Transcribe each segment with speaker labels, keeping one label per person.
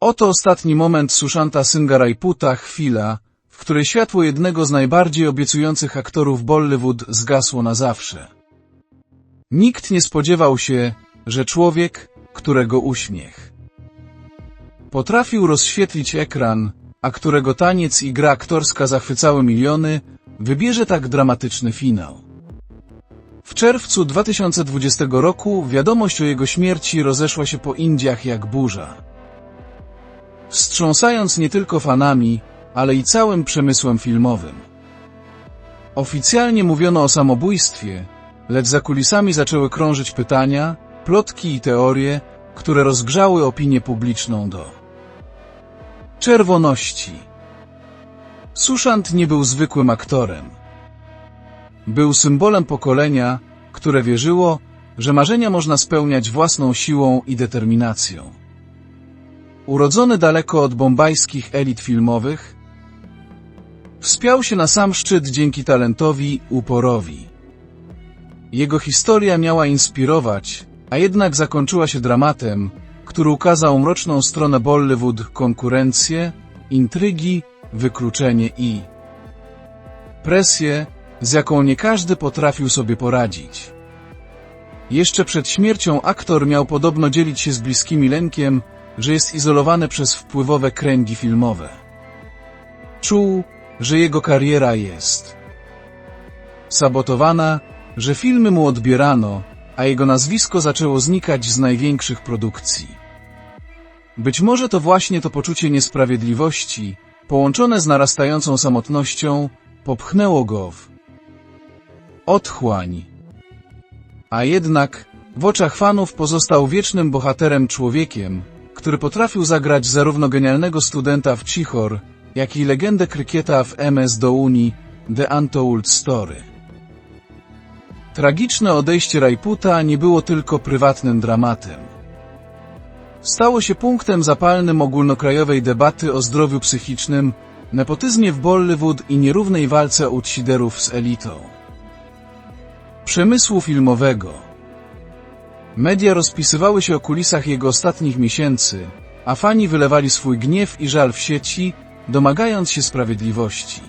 Speaker 1: Oto ostatni moment Sushanta Singha Rajputa, chwila, w której światło jednego z najbardziej obiecujących aktorów Bollywood zgasło na zawsze. Nikt nie spodziewał się, że człowiek, którego uśmiech potrafił rozświetlić ekran, a którego taniec i gra aktorska zachwycały miliony, wybierze tak dramatyczny finał. W czerwcu 2020 roku wiadomość o jego śmierci rozeszła się po Indiach jak burza. Wstrząsając nie tylko fanami, ale i całym przemysłem filmowym. Oficjalnie mówiono o samobójstwie, lecz za kulisami zaczęły krążyć pytania, plotki i teorie, które rozgrzały opinię publiczną do czerwoności. Sushant nie był zwykłym aktorem. Był symbolem pokolenia, które wierzyło, że marzenia można spełniać własną siłą i determinacją. Urodzony daleko od bombajskich elit filmowych, wspiął się na sam szczyt dzięki talentowi, uporowi. Jego historia miała inspirować, a jednak zakończyła się dramatem, który ukazał mroczną stronę Bollywood, konkurencję, intrygi, wykluczenie i presję, z jaką nie każdy potrafił sobie poradzić. Jeszcze przed śmiercią aktor miał podobno dzielić się z bliskimi lękiem, że jest izolowany przez wpływowe kręgi filmowe. Czuł, że jego kariera jest sabotowana, że filmy mu odbierano, a jego nazwisko zaczęło znikać z największych produkcji. Być może to właśnie to poczucie niesprawiedliwości, połączone z narastającą samotnością, popchnęło go w otchłań. A jednak, w oczach fanów pozostał wiecznym bohaterem człowiekiem, który potrafił zagrać zarówno genialnego studenta w Cichor, jak i legendę krykieta w MS do Unii, The Untold Story. Tragiczne odejście Rajputa nie było tylko prywatnym dramatem. Stało się punktem zapalnym ogólnokrajowej debaty o zdrowiu psychicznym, nepotyzmie w Bollywood i nierównej walce outsiderów z elitą. Przemysłu filmowego. Media rozpisywały się o kulisach jego ostatnich miesięcy, a fani wylewali swój gniew i żal w sieci, domagając się sprawiedliwości.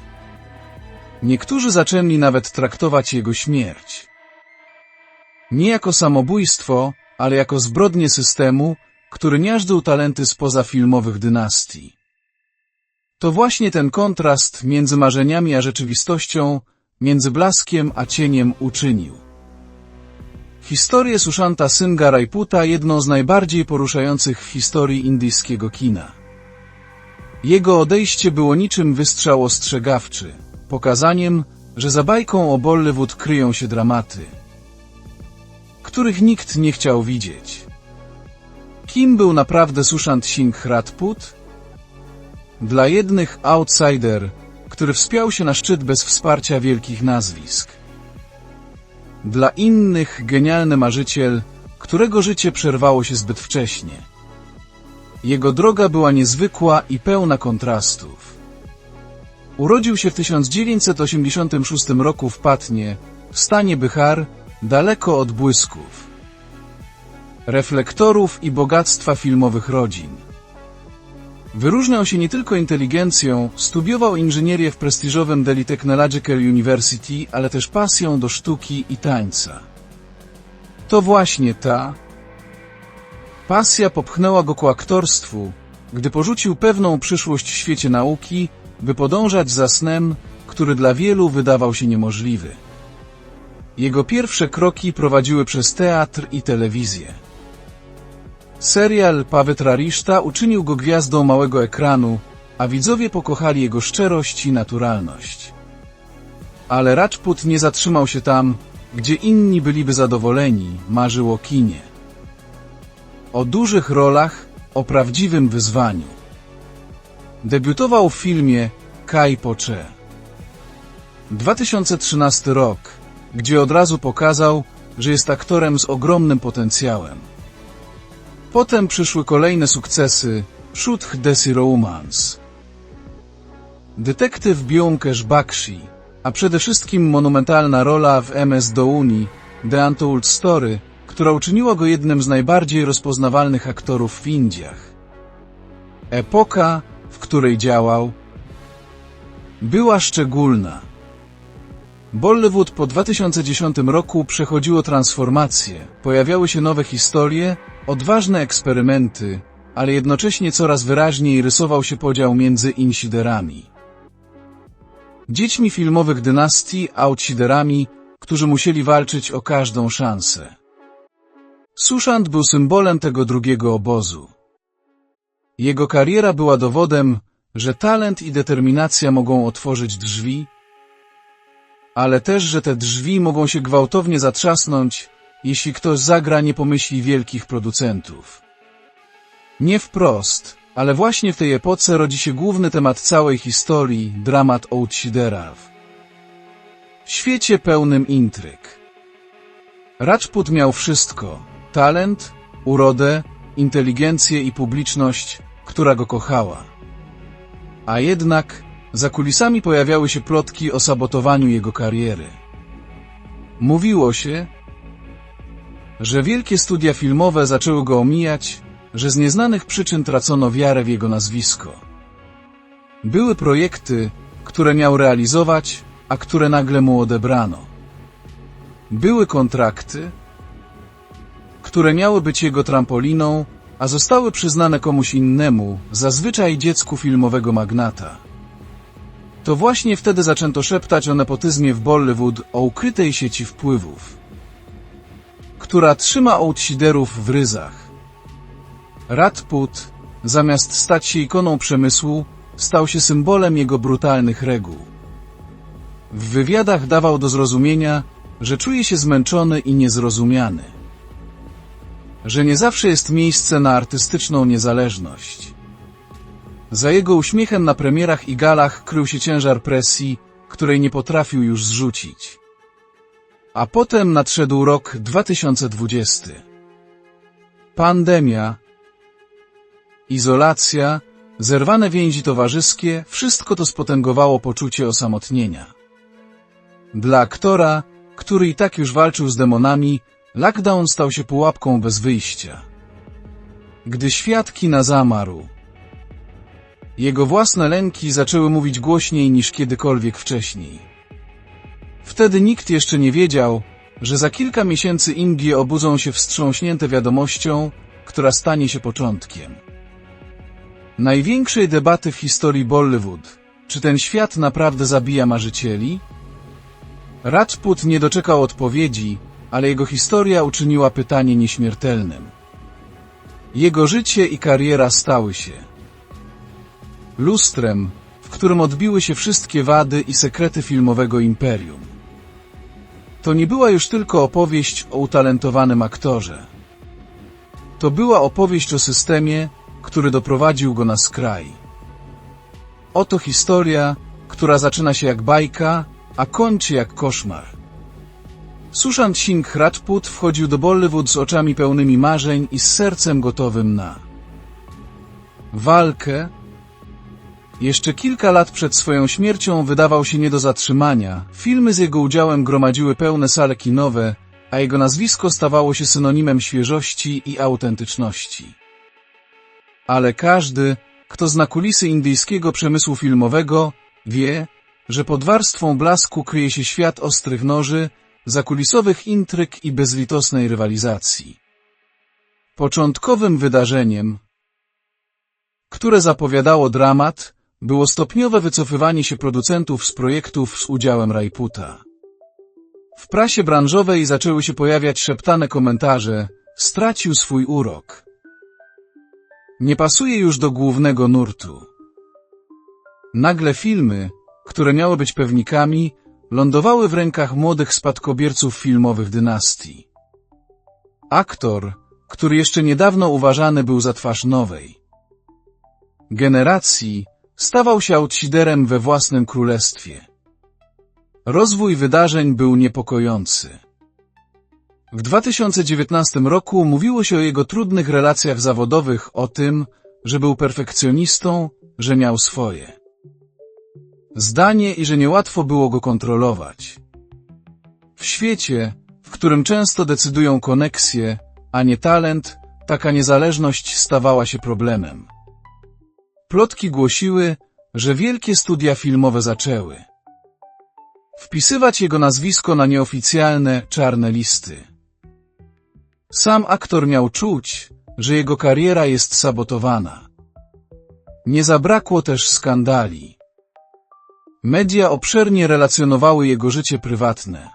Speaker 1: Niektórzy zaczęli nawet traktować jego śmierć nie jako samobójstwo, ale jako zbrodnię systemu, który miażdżył talenty spoza filmowych dynastii. To właśnie ten kontrast między marzeniami a rzeczywistością, między blaskiem a cieniem uczynił. Historię Sushanta Singha Rajputa jedną z najbardziej poruszających w historii indyjskiego kina. Jego odejście było niczym wystrzał ostrzegawczy, pokazaniem, że za bajką o Bollywood kryją się dramaty, których nikt nie chciał widzieć. Kim był naprawdę Sushant Singh Rajput? Dla jednych outsider, który wspiął się na szczyt bez wsparcia wielkich nazwisk. Dla innych genialny marzyciel, którego życie przerwało się zbyt wcześnie. Jego droga była niezwykła i pełna kontrastów. Urodził się w 1986 roku w Patnie, w stanie Bihar, daleko od błysków reflektorów i bogactwa filmowych rodzin. Wyróżniał się nie tylko inteligencją, studiował inżynierię w prestiżowym Delhi Technological University, ale też pasją do sztuki i tańca. To właśnie ta pasja popchnęła go ku aktorstwu, gdy porzucił pewną przyszłość w świecie nauki, by podążać za snem, który dla wielu wydawał się niemożliwy. Jego pierwsze kroki prowadziły przez teatr i telewizję. Serial Pawetrariszta uczynił go gwiazdą małego ekranu, a widzowie pokochali jego szczerość i naturalność. Ale Rajput nie zatrzymał się tam, gdzie inni byliby zadowoleni, marzył o kinie. O dużych rolach, o prawdziwym wyzwaniu. Debiutował w filmie Kai Poche. 2013 rok, gdzie od razu pokazał, że jest aktorem z ogromnym potencjałem. Potem przyszły kolejne sukcesy, Shudh Desi Romance, Detektyw Byomkesh Bakshi, a przede wszystkim monumentalna rola w MS Douni, The Untold Story, która uczyniła go jednym z najbardziej rozpoznawalnych aktorów w Indiach. Epoka, w której działał, była szczególna. Bollywood po 2010 roku przechodziło transformację, pojawiały się nowe historie, odważne eksperymenty, ale jednocześnie coraz wyraźniej rysował się podział między insiderami. Dziećmi filmowych dynastii, outsiderami, którzy musieli walczyć o każdą szansę. Sushant był symbolem tego drugiego obozu. Jego kariera była dowodem, że talent i determinacja mogą otworzyć drzwi, ale też, że te drzwi mogą się gwałtownie zatrzasnąć, jeśli ktoś zagra nie pomyśli wielkich producentów. Nie wprost, ale właśnie w tej epoce rodzi się główny temat całej historii, dramat Outsideraw. W świecie pełnym intryg. Rajput miał wszystko, talent, urodę, inteligencję i publiczność, która go kochała. A jednak za kulisami pojawiały się plotki o sabotowaniu jego kariery. Mówiło się, że wielkie studia filmowe zaczęły go omijać, że z nieznanych przyczyn tracono wiarę w jego nazwisko. Były projekty, które miał realizować, a które nagle mu odebrano. Były kontrakty, które miały być jego trampoliną, a zostały przyznane komuś innemu, zazwyczaj dziecku filmowego magnata. To właśnie wtedy zaczęto szeptać o nepotyzmie w Bollywood, o ukrytej sieci wpływów, która trzyma outsiderów w ryzach. Radput, zamiast stać się ikoną przemysłu, stał się symbolem jego brutalnych reguł. W wywiadach dawał do zrozumienia, że czuje się zmęczony i niezrozumiany. Że nie zawsze jest miejsce na artystyczną niezależność. Za jego uśmiechem na premierach i galach krył się ciężar presji, której nie potrafił już zrzucić. A potem nadszedł rok 2020. Pandemia, izolacja, zerwane więzi towarzyskie, wszystko to spotęgowało poczucie osamotnienia. Dla aktora, który i tak już walczył z demonami, lockdown stał się pułapką bez wyjścia. Gdy świat kina zamarł, jego własne lęki zaczęły mówić głośniej niż kiedykolwiek wcześniej. Wtedy nikt jeszcze nie wiedział, że za kilka miesięcy Indie obudzą się wstrząśnięte wiadomością, która stanie się początkiem. Największej debaty w historii Bollywood. Czy ten świat naprawdę zabija marzycieli? Rajput nie doczekał odpowiedzi, ale jego historia uczyniła pytanie nieśmiertelnym. Jego życie i kariera stały się lustrem, w którym odbiły się wszystkie wady i sekrety filmowego imperium. To nie była już tylko opowieść o utalentowanym aktorze. To była opowieść o systemie, który doprowadził go na skraj. Oto historia, która zaczyna się jak bajka, a kończy jak koszmar. Sushant Singh Rajput wchodził do Bollywood z oczami pełnymi marzeń i z sercem gotowym na walkę. Jeszcze kilka lat przed swoją śmiercią wydawał się nie do zatrzymania. Filmy z jego udziałem gromadziły pełne sale kinowe, a jego nazwisko stawało się synonimem świeżości i autentyczności. Ale każdy, kto zna kulisy indyjskiego przemysłu filmowego, wie, że pod warstwą blasku kryje się świat ostrych noży, zakulisowych intryg i bezlitosnej rywalizacji. Początkowym wydarzeniem, które zapowiadało dramat, było stopniowe wycofywanie się producentów z projektów z udziałem Rajputa. W prasie branżowej zaczęły się pojawiać szeptane komentarze stracił swój urok. Nie pasuje już do głównego nurtu. Nagle filmy, które miały być pewnikami, lądowały w rękach młodych spadkobierców filmowych dynastii. Aktor, który jeszcze niedawno uważany był za twarz nowej generacji, stawał się outsiderem we własnym królestwie. Rozwój wydarzeń był niepokojący. W 2019 roku mówiło się o jego trudnych relacjach zawodowych, o tym, że był perfekcjonistą, że miał swoje zdanie i że niełatwo było go kontrolować. W świecie, w którym często decydują koneksje, a nie talent, taka niezależność stawała się problemem. Plotki głosiły, że wielkie studia filmowe zaczęły wpisywać jego nazwisko na nieoficjalne, czarne listy. Sam aktor miał czuć, że jego kariera jest sabotowana. Nie zabrakło też skandali. Media obszernie relacjonowały jego życie prywatne.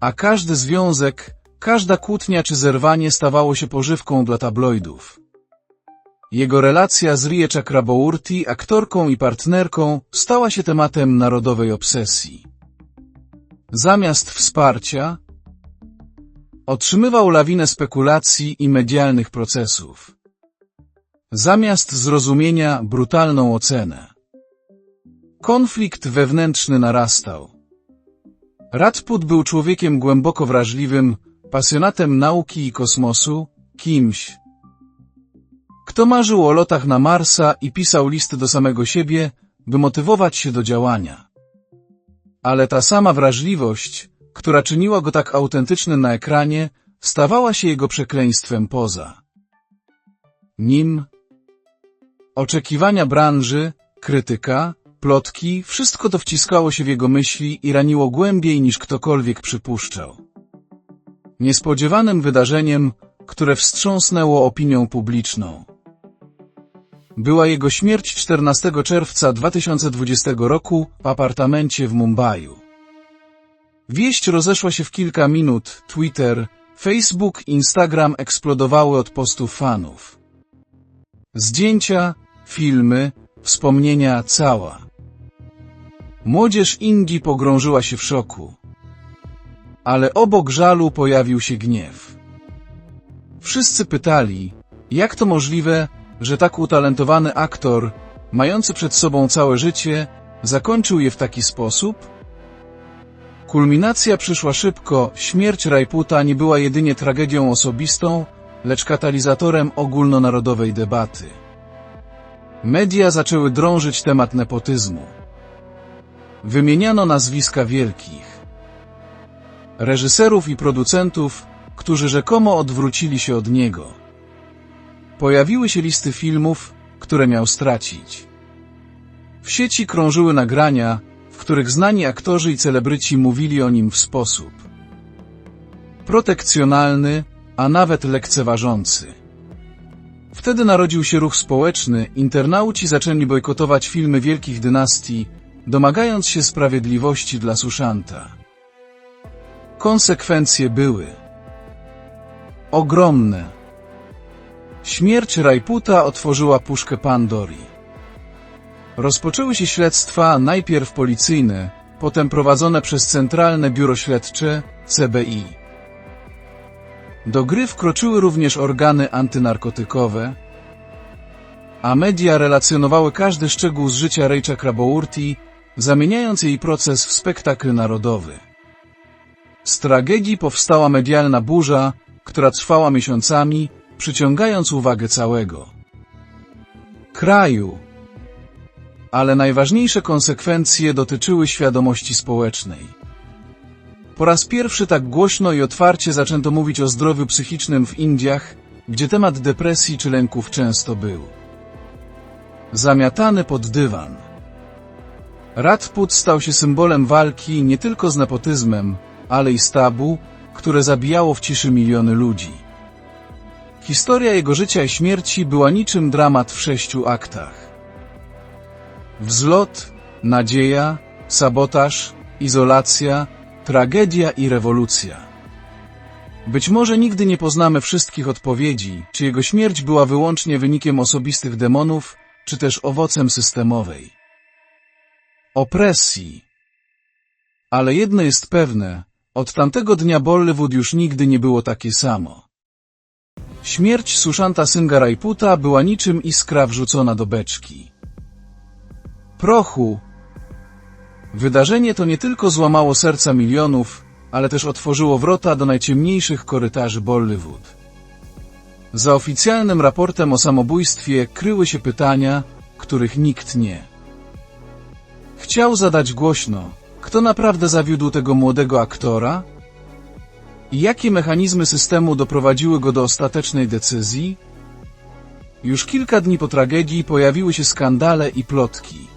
Speaker 1: A każdy związek, każda kłótnia czy zerwanie stawało się pożywką dla tabloidów. Jego relacja z Rie Chakraborty, aktorką i partnerką, stała się tematem narodowej obsesji. Zamiast wsparcia, otrzymywał lawinę spekulacji i medialnych procesów. Zamiast zrozumienia, brutalną ocenę. Konflikt wewnętrzny narastał. Radput był człowiekiem głęboko wrażliwym, pasjonatem nauki i kosmosu, kimś, kto marzył o lotach na Marsa i pisał listy do samego siebie, by motywować się do działania. Ale ta sama wrażliwość, która czyniła go tak autentycznym na ekranie, stawała się jego przekleństwem poza nim. Oczekiwania branży, krytyka, plotki, wszystko to wciskało się w jego myśli i raniło głębiej niż ktokolwiek przypuszczał. Niespodziewanym wydarzeniem, które wstrząsnęło opinią publiczną. Była jego śmierć 14 czerwca 2020 roku w apartamencie w Mumbai. Wieść rozeszła się w kilka minut, Twitter, Facebook, Instagram eksplodowały od postów fanów. Zdjęcia, filmy, wspomnienia cała. Młodzież Indii pogrążyła się w szoku. Ale obok żalu pojawił się gniew. Wszyscy pytali, jak to możliwe, że tak utalentowany aktor, mający przed sobą całe życie, zakończył je w taki sposób? Kulminacja przyszła szybko, śmierć Rajputa nie była jedynie tragedią osobistą, lecz katalizatorem ogólnonarodowej debaty. Media zaczęły drążyć temat nepotyzmu. Wymieniano nazwiska wielkich reżyserów i producentów, którzy rzekomo odwrócili się od niego. Pojawiły się listy filmów, które miał stracić. W sieci krążyły nagrania, w których znani aktorzy i celebryci mówili o nim w sposób protekcjonalny, a nawet lekceważący. Wtedy narodził się ruch społeczny, internauci zaczęli bojkotować filmy wielkich dynastii, domagając się sprawiedliwości dla Suszanta. Konsekwencje były ogromne. Śmierć Rajputa otworzyła puszkę Pandori. Rozpoczęły się śledztwa najpierw policyjne, potem prowadzone przez Centralne Biuro Śledcze, CBI. Do gry wkroczyły również organy antynarkotykowe, a media relacjonowały każdy szczegół z życia Ray Chakraborty, zamieniając jej proces w spektakl narodowy. Z tragedii powstała medialna burza, która trwała miesiącami, przyciągając uwagę całego kraju. Ale najważniejsze konsekwencje dotyczyły świadomości społecznej. Po raz pierwszy tak głośno i otwarcie zaczęto mówić o zdrowiu psychicznym w Indiach, gdzie temat depresji czy lęków często był zamiatany pod dywan. Radput stał się symbolem walki nie tylko z nepotyzmem, ale i z tabu, które zabijało w ciszy miliony ludzi. Historia jego życia i śmierci była niczym dramat w sześciu aktach. Wzlot, nadzieja, sabotaż, izolacja, tragedia i rewolucja. Być może nigdy nie poznamy wszystkich odpowiedzi, czy jego śmierć była wyłącznie wynikiem osobistych demonów, czy też owocem systemowej opresji. Ale jedno jest pewne, od tamtego dnia Bollywood już nigdy nie było takie samo. Śmierć Sushanta Singha Rajputa była niczym iskra wrzucona do beczki. Prochu. Wydarzenie to nie tylko złamało serca milionów, ale też otworzyło wrota do najciemniejszych korytarzy Bollywood. Za oficjalnym raportem o samobójstwie kryły się pytania, których nikt nie chciał zadać głośno, kto naprawdę zawiódł tego młodego aktora? Jakie mechanizmy systemu doprowadziły go do ostatecznej decyzji? Już kilka dni po tragedii pojawiły się skandale i plotki.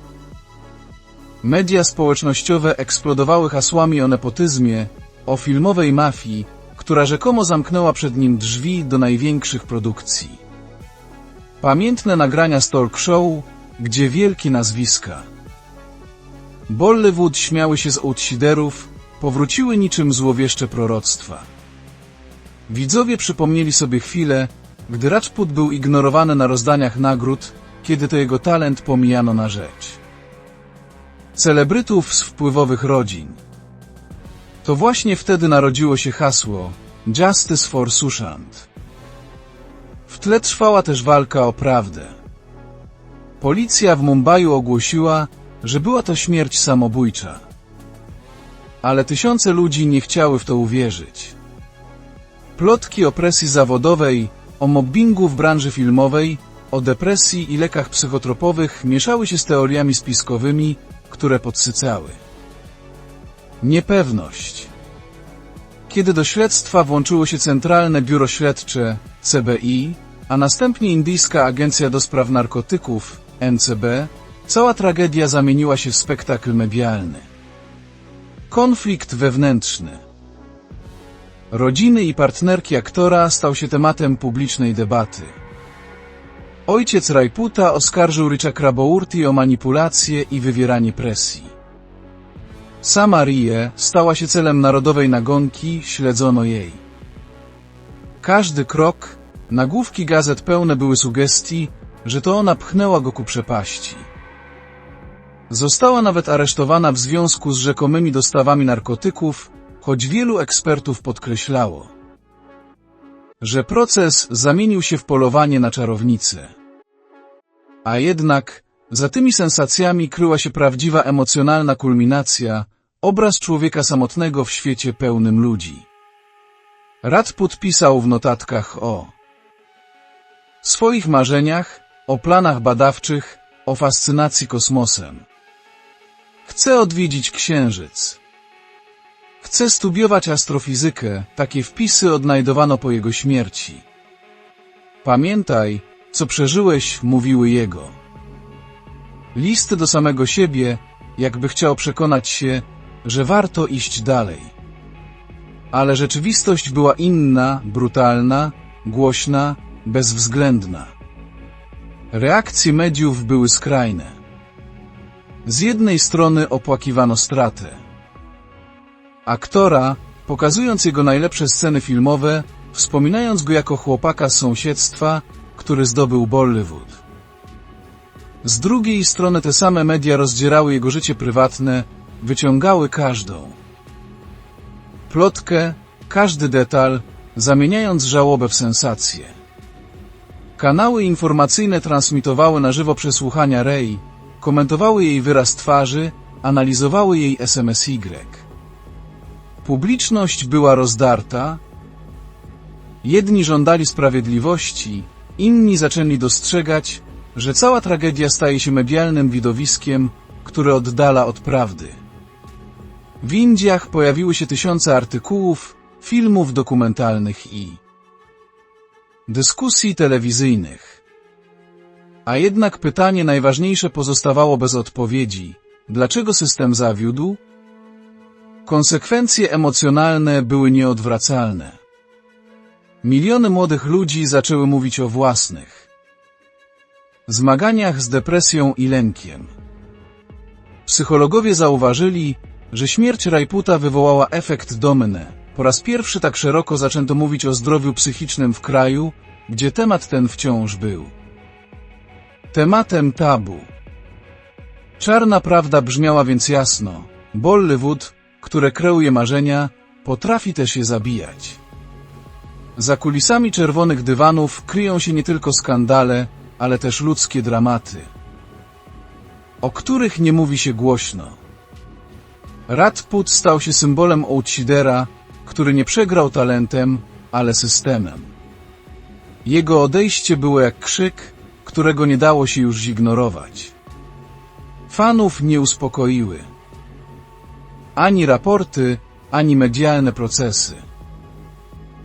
Speaker 1: Media społecznościowe eksplodowały hasłami o nepotyzmie, o filmowej mafii, która rzekomo zamknęła przed nim drzwi do największych produkcji. Pamiętne nagrania z talk show, gdzie wielkie nazwiska. Bollywood śmiały się z outsiderów, powróciły niczym złowieszcze proroctwa. Widzowie przypomnieli sobie chwilę, gdy Rajput był ignorowany na rozdaniach nagród, kiedy to jego talent pomijano na rzecz. Celebrytów z wpływowych rodzin. To właśnie wtedy narodziło się hasło Justice for Sushant. W tle trwała też walka o prawdę. Policja w Mumbai ogłosiła, że była to śmierć samobójcza. Ale tysiące ludzi nie chciały w to uwierzyć. Plotki o presji zawodowej, o mobbingu w branży filmowej, o depresji i lekach psychotropowych mieszały się z teoriami spiskowymi, które podsycały. Niepewność. Kiedy do śledztwa włączyło się Centralne Biuro Śledcze CBI, a następnie Indyjska Agencja do Spraw Narkotyków NCB, cała tragedia zamieniła się w spektakl medialny. Konflikt wewnętrzny. Rodziny i partnerki aktora stał się tematem publicznej debaty. Ojciec Rajputa oskarżył Richa Krabourti o manipulację i wywieranie presji. Sama Rie stała się celem narodowej nagonki, śledzono jej. Każdy krok, nagłówki gazet pełne były sugestii, że to ona pchnęła go ku przepaści. Została nawet aresztowana w związku z rzekomymi dostawami narkotyków, choć wielu ekspertów podkreślało, że proces zamienił się w polowanie na czarownicę. A jednak za tymi sensacjami kryła się prawdziwa emocjonalna kulminacja, obraz człowieka samotnego w świecie pełnym ludzi. Radput pisał w notatkach o swoich marzeniach, o planach badawczych, o fascynacji kosmosem. Chcę odwiedzić Księżyc. Chcę studiować astrofizykę, takie wpisy odnajdowano po jego śmierci. Pamiętaj, co przeżyłeś, mówiły jego. Listy do samego siebie, jakby chciał przekonać się, że warto iść dalej. Ale rzeczywistość była inna, brutalna, głośna, bezwzględna. Reakcje mediów były skrajne. Z jednej strony opłakiwano stratę. Aktora, pokazując jego najlepsze sceny filmowe, wspominając go jako chłopaka z sąsiedztwa, który zdobył Bollywood. Z drugiej strony te same media rozdzierały jego życie prywatne, wyciągały każdą plotkę, każdy detal, zamieniając żałobę w sensację. Kanały informacyjne transmitowały na żywo przesłuchania Rey, komentowały jej wyraz twarzy, analizowały jej SMSY. Publiczność była rozdarta, jedni żądali sprawiedliwości, inni zaczęli dostrzegać, że cała tragedia staje się medialnym widowiskiem, które oddala od prawdy. W Indiach pojawiły się tysiące artykułów, filmów dokumentalnych i dyskusji telewizyjnych. A jednak pytanie najważniejsze pozostawało bez odpowiedzi. Dlaczego system zawiódł? Konsekwencje emocjonalne były nieodwracalne. Miliony młodych ludzi zaczęły mówić o własnych zmaganiach z depresją i lękiem. Psychologowie zauważyli, że śmierć Rajputa wywołała efekt domny. Po raz pierwszy tak szeroko zaczęto mówić o zdrowiu psychicznym w kraju, gdzie temat ten wciąż był. Tematem tabu. Czarna prawda brzmiała więc jasno. Bollywood, które kreuje marzenia, potrafi też je zabijać. Za kulisami czerwonych dywanów kryją się nie tylko skandale, ale też ludzkie dramaty, o których nie mówi się głośno. Radput stał się symbolem outsidera, który nie przegrał talentem, ale systemem. Jego odejście było jak krzyk, którego nie dało się już zignorować. Fanów nie uspokoiły. Ani raporty, ani medialne procesy.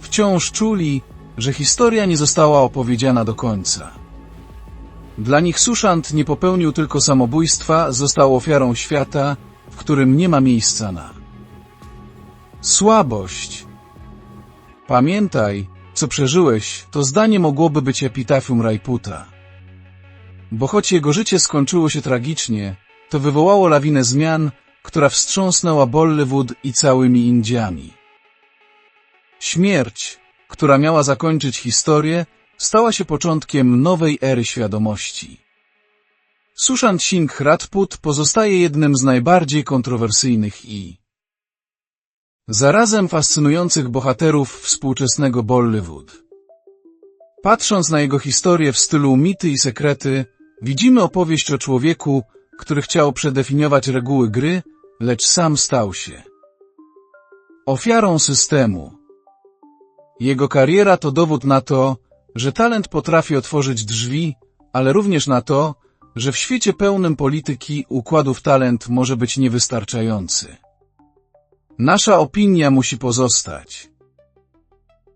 Speaker 1: Wciąż czuli, że historia nie została opowiedziana do końca. Dla nich Suszant nie popełnił tylko samobójstwa, został ofiarą świata, w którym nie ma miejsca na słabość. Pamiętaj, co przeżyłeś, to zdanie mogłoby być epitafium Rajputa. Bo choć jego życie skończyło się tragicznie, to wywołało lawinę zmian, która wstrząsnęła Bollywood i całymi Indiami. Śmierć, która miała zakończyć historię, stała się początkiem nowej ery świadomości. Sushant Singh Rajput pozostaje jednym z najbardziej kontrowersyjnych i zarazem fascynujących bohaterów współczesnego Bollywood. Patrząc na jego historię w stylu mity i sekrety, widzimy opowieść o człowieku, który chciał przedefiniować reguły gry, lecz sam stał się ofiarą systemu. Jego kariera to dowód na to, że talent potrafi otworzyć drzwi, ale również na to, że w świecie pełnym polityki układów talent może być niewystarczający. Nasza opinia musi pozostać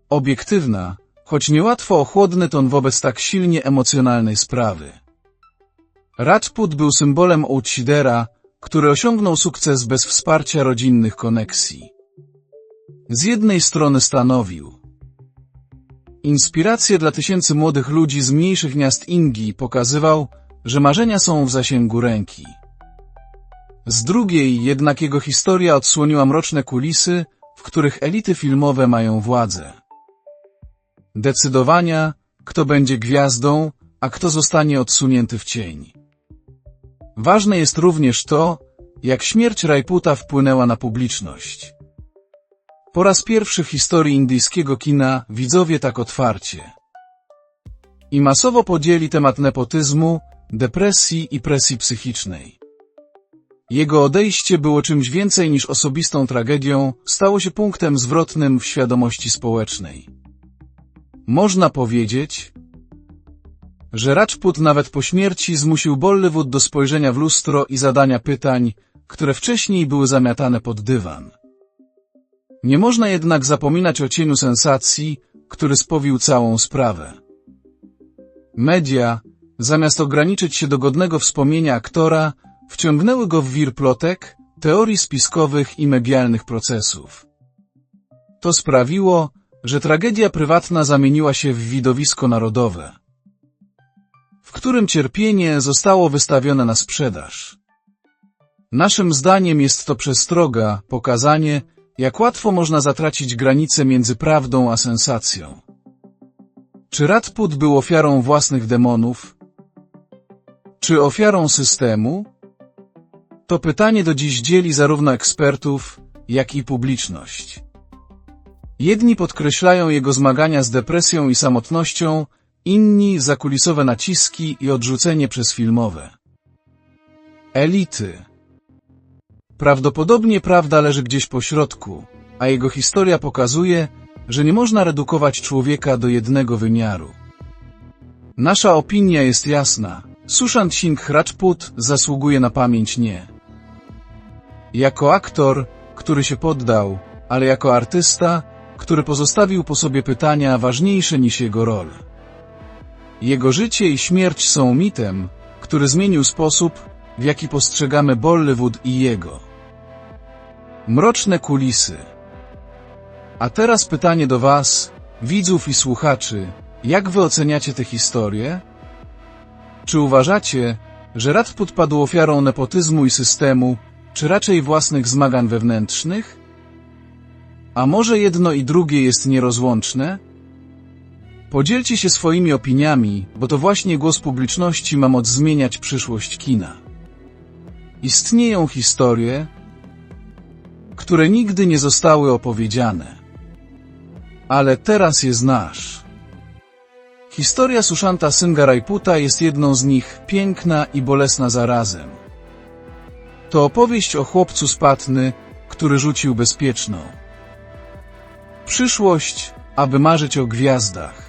Speaker 1: obiektywna, choć niełatwo o chłodny ton wobec tak silnie emocjonalnej sprawy. Rajput był symbolem outsidera, który osiągnął sukces bez wsparcia rodzinnych koneksji. Z jednej strony stanowił inspirację dla tysięcy młodych ludzi z mniejszych miast Indii, pokazywał, że marzenia są w zasięgu ręki. Z drugiej jednak jego historia odsłoniła mroczne kulisy, w których elity filmowe mają władzę. Decydowania, kto będzie gwiazdą, a kto zostanie odsunięty w cień. Ważne jest również to, jak śmierć Rajputa wpłynęła na publiczność. Po raz pierwszy w historii indyjskiego kina widzowie tak otwarcie i masowo podzieli temat nepotyzmu, depresji i presji psychicznej. Jego odejście było czymś więcej niż osobistą tragedią, stało się punktem zwrotnym w świadomości społecznej. Można powiedzieć, że Rajput nawet po śmierci zmusił Bollywood do spojrzenia w lustro i zadania pytań, które wcześniej były zamiatane pod dywan. Nie można jednak zapominać o cieniu sensacji, który spowił całą sprawę. Media, zamiast ograniczyć się do godnego wspomnienia aktora, wciągnęły go w wir plotek, teorii spiskowych i medialnych procesów. To sprawiło, że tragedia prywatna zamieniła się w widowisko narodowe, w którym cierpienie zostało wystawione na sprzedaż. Naszym zdaniem jest to przestroga, pokazanie, jak łatwo można zatracić granicę między prawdą a sensacją. Czy Radput był ofiarą własnych demonów? Czy ofiarą systemu? To pytanie do dziś dzieli zarówno ekspertów, jak i publiczność. Jedni podkreślają jego zmagania z depresją i samotnością, inni zakulisowe naciski i odrzucenie przez filmowe elity. Prawdopodobnie prawda leży gdzieś po środku, a jego historia pokazuje, że nie można redukować człowieka do jednego wymiaru. Nasza opinia jest jasna. Sushant Singh Rajput zasługuje na pamięć nie. Jako aktor, który się poddał, ale jako artysta, który pozostawił po sobie pytania ważniejsze niż jego role. Jego życie i śmierć są mitem, który zmienił sposób, w jaki postrzegamy Bollywood i jego mroczne kulisy. A teraz pytanie do Was, widzów i słuchaczy, jak Wy oceniacie tę historię? Czy uważacie, że Radput padł ofiarą nepotyzmu i systemu, czy raczej własnych zmagań wewnętrznych? A może jedno i drugie jest nierozłączne? Podzielcie się swoimi opiniami, bo to właśnie głos publiczności ma moc zmieniać przyszłość kina. Istnieją historie, które nigdy nie zostały opowiedziane. Ale teraz je znasz. Historia Sushanta Singha Rajputa jest jedną z nich, piękna i bolesna zarazem. To opowieść o chłopcu spatny, który rzucił bezpieczną przyszłość, aby marzyć o gwiazdach.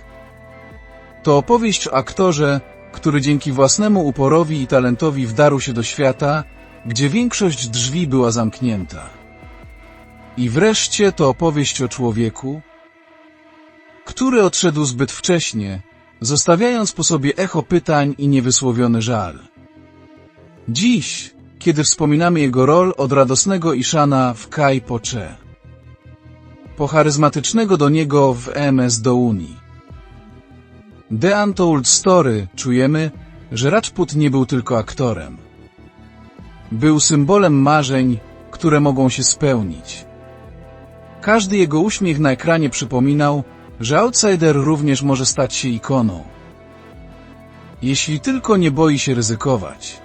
Speaker 1: To opowieść o aktorze, który dzięki własnemu uporowi i talentowi wdarł się do świata, gdzie większość drzwi była zamknięta. I wreszcie to opowieść o człowieku, który odszedł zbyt wcześnie, zostawiając po sobie echo pytań i niewysłowiony żal. Dziś, kiedy wspominamy jego rol od radosnego Iszana w Kai Poche, po charyzmatycznego do niego w EMS do Unii. The Untold Story czujemy, że Rajput nie był tylko aktorem. Był symbolem marzeń, które mogą się spełnić. Każdy jego uśmiech na ekranie przypominał, że outsider również może stać się ikoną. Jeśli tylko nie boi się ryzykować.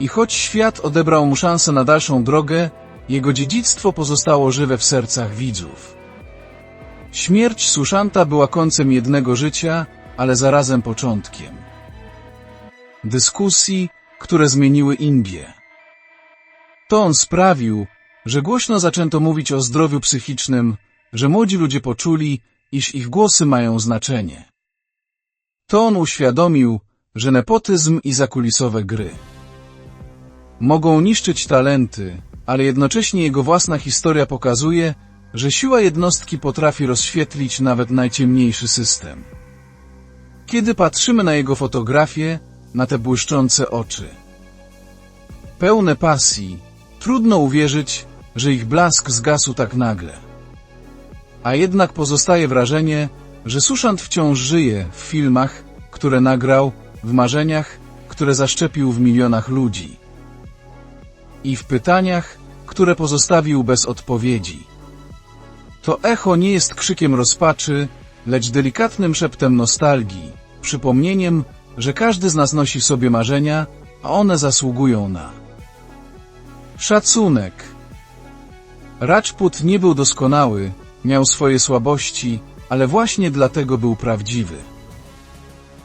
Speaker 1: I choć świat odebrał mu szansę na dalszą drogę, jego dziedzictwo pozostało żywe w sercach widzów. Śmierć Suszanta była końcem jednego życia, ale zarazem początkiem. Dyskusji, które zmieniły Indię. To on sprawił, że głośno zaczęto mówić o zdrowiu psychicznym, że młodzi ludzie poczuli, iż ich głosy mają znaczenie. To on uświadomił, że nepotyzm i zakulisowe gry mogą niszczyć talenty, ale jednocześnie jego własna historia pokazuje, że siła jednostki potrafi rozświetlić nawet najciemniejszy system. Kiedy patrzymy na jego fotografię, na te błyszczące oczy, pełne pasji, trudno uwierzyć, że ich blask zgasł tak nagle. A jednak pozostaje wrażenie, że Suszant wciąż żyje w filmach, które nagrał, w marzeniach, które zaszczepił w milionach ludzi. I w pytaniach, które pozostawił bez odpowiedzi. To echo nie jest krzykiem rozpaczy, lecz delikatnym szeptem nostalgii, przypomnieniem, że każdy z nas nosi w sobie marzenia, a one zasługują na szacunek. Rajput nie był doskonały, miał swoje słabości, ale właśnie dlatego był prawdziwy.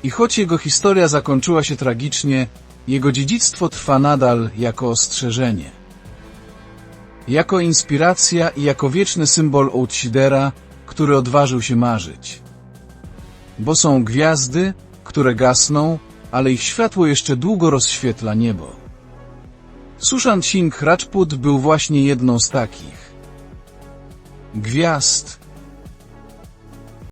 Speaker 1: I choć jego historia zakończyła się tragicznie, jego dziedzictwo trwa nadal jako ostrzeżenie. Jako inspiracja i jako wieczny symbol outsidera, który odważył się marzyć. Bo są gwiazdy, które gasną, ale ich światło jeszcze długo rozświetla niebo. Sushant Singh Rajput był właśnie jedną z takich gwiazd,